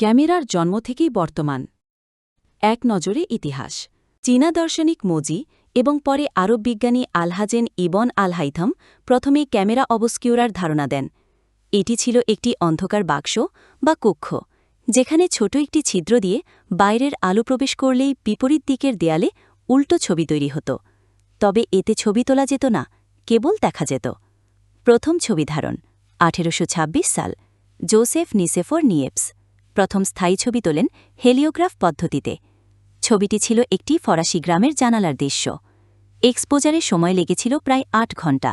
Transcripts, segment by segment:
ক্যামেরার জন্ম থেকেই বর্তমান। এক নজরে ইতিহাস। চীনা দার্শনিক মোজি এবং পরে আরব বিজ্ঞানী আলহাজেন ইবন আলহাইথম প্রথমে ক্যামেরা অবস্কিউরার ধারণা দেন। এটি ছিল একটি অন্ধকার বাক্স বা কক্ষ, যেখানে ছোট একটি ছিদ্র দিয়ে বাইরের আলো প্রবেশ করলেই বিপরীত দিকের দেয়ালে উল্টো ছবি তৈরি হতো। তবে এতে ছবি তোলা যেত না, কেবল দেখা যেত। প্রথম ছবি ধারণ, আঠেরোশো ছাব্বিশ সাল। Joseph Nicephore Niepce. প্রথম স্থায়ী ছবি তোলেন হেলিওগ্রাফ পদ্ধতিতে। ছবিটি ছিল একটি ফরাসি গ্রামের জানালার দৃশ্য। এক্সপোজারের সময় লেগেছিল প্রায় আট ঘণ্টা।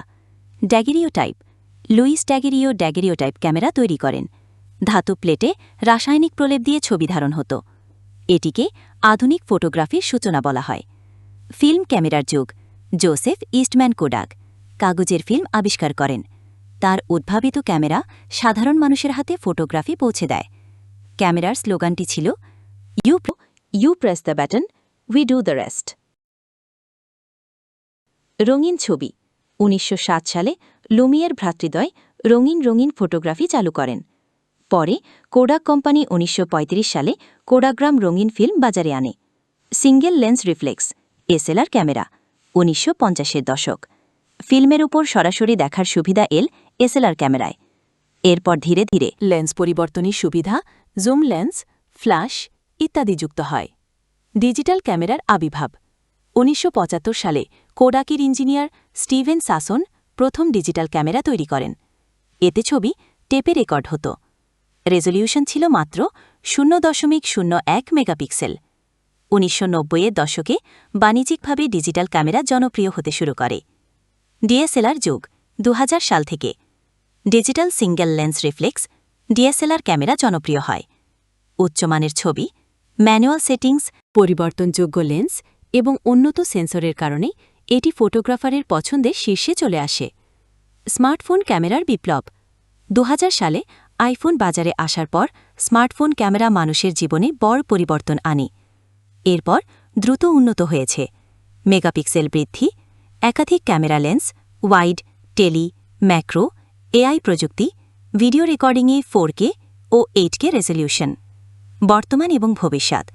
Daguerreotype Louis Daguerre daguerreotype camera তৈরি করেন। ধাতু প্লেটে রাসায়নিক প্রলেপ দিয়ে ছবি ধারণ হতো। এটিকে আধুনিক ফটোগ্রাফির সূচনা বলা হয়। ফিল্ম ক্যামেরার যুগ। জোসেফ ইস্টম্যান কোডাক কাগজের ফিল্ম আবিষ্কার করেন। তার উদ্ভাবিত ক্যামেরা সাধারণ মানুষের হাতে ফটোগ্রাফি পৌঁছে দেয়। ক্যামেরার স্লোগানটি ছিল you you press the button we do the rest রঙিন ছবি, উনিশশো সাত সালে লুমিয়ের ভ্রাতৃদ্বয় রঙিন রঙিন ফটোগ্রাফি চালু করেন। পরে কোডাক কোম্পানি উনিশশো পঁয়ত্রিশ সালে কোডাগ্রাম রঙিন ফিল্ম বাজারে আনে। Single lens reflex, SLR camera, উনিশশো পঞ্চাশের দশক। ফিল্মের উপর সরাসরি দেখার সুবিধা এল এসএলআর ক্যামেরায়। এরপর ধীরে ধীরে লেন্স পরিবর্তনের সুবিধা জুম লেন্স, ফ্ল্যাশ ইত্যাদি যুক্ত হয়। ডিজিটাল ক্যামেরার আবির্ভাব। উনিশশো পঁচাত্তর সালে কোডাকির ইঞ্জিনিয়ার স্টিভেন সাসন প্রথম ডিজিটাল ক্যামেরা তৈরি করেন। এতে ছবি টেপে রেকর্ড হতো। রেজলিউশন ছিল মাত্র শূন্য দশমিক শূন্য এক মেগাপিক্সেল। উনিশশো নব্বইয়ের দশকে বাণিজ্যিকভাবে ডিজিটাল ক্যামেরা জনপ্রিয় হতে শুরু করে। ডিএসএলআর যুগ দু হাজার সাল থেকে। Digital single lens reflex DSLR camera জনপ্রিয় হয়। উচ্চমানের ছবি, ম্যানুয়াল সেটিংস, পরিবর্তনযোগ্য লেন্স এবং উন্নত সেন্সরের কারণে এটি ফটোগ্রাফারের পছন্দের শীর্ষে চলে আসে। স্মার্টফোন ক্যামেরার বিপ্লব। দু হাজার সালে আইফোন বাজারে আসার পর স্মার্টফোন ক্যামেরা মানুষের জীবনে বড় পরিবর্তন আনে। এরপর দ্রুত উন্নত হয়েছে। মেগাপিক্সেল বৃদ্ধি, একাধিক camera lens, wide, tele, macro, AI প্রযুক্তি ভিডিও রেকর্ডিংয়ে ফোর কে ও এইট কে রেজলিউশন। বর্তমান এবং ভবিষ্যৎ।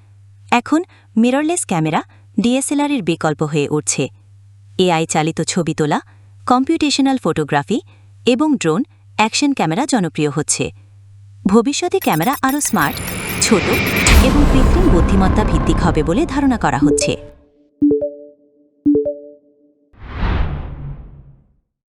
এখন মিররলেস ক্যামেরা ডিএসএলআরের বিকল্প হয়ে উঠছে। এআই চালিত ছবি তোলা, কম্পিউটেশনাল ফটোগ্রাফি এবং ড্রোন অ্যাকশন ক্যামেরা জনপ্রিয় হচ্ছে। ভবিষ্যতে ক্যামেরা আরও স্মার্ট, ছোট এবং কৃত্রিম বুদ্ধিমত্তা ভিত্তিক হবে বলে ধারণা করা হচ্ছে।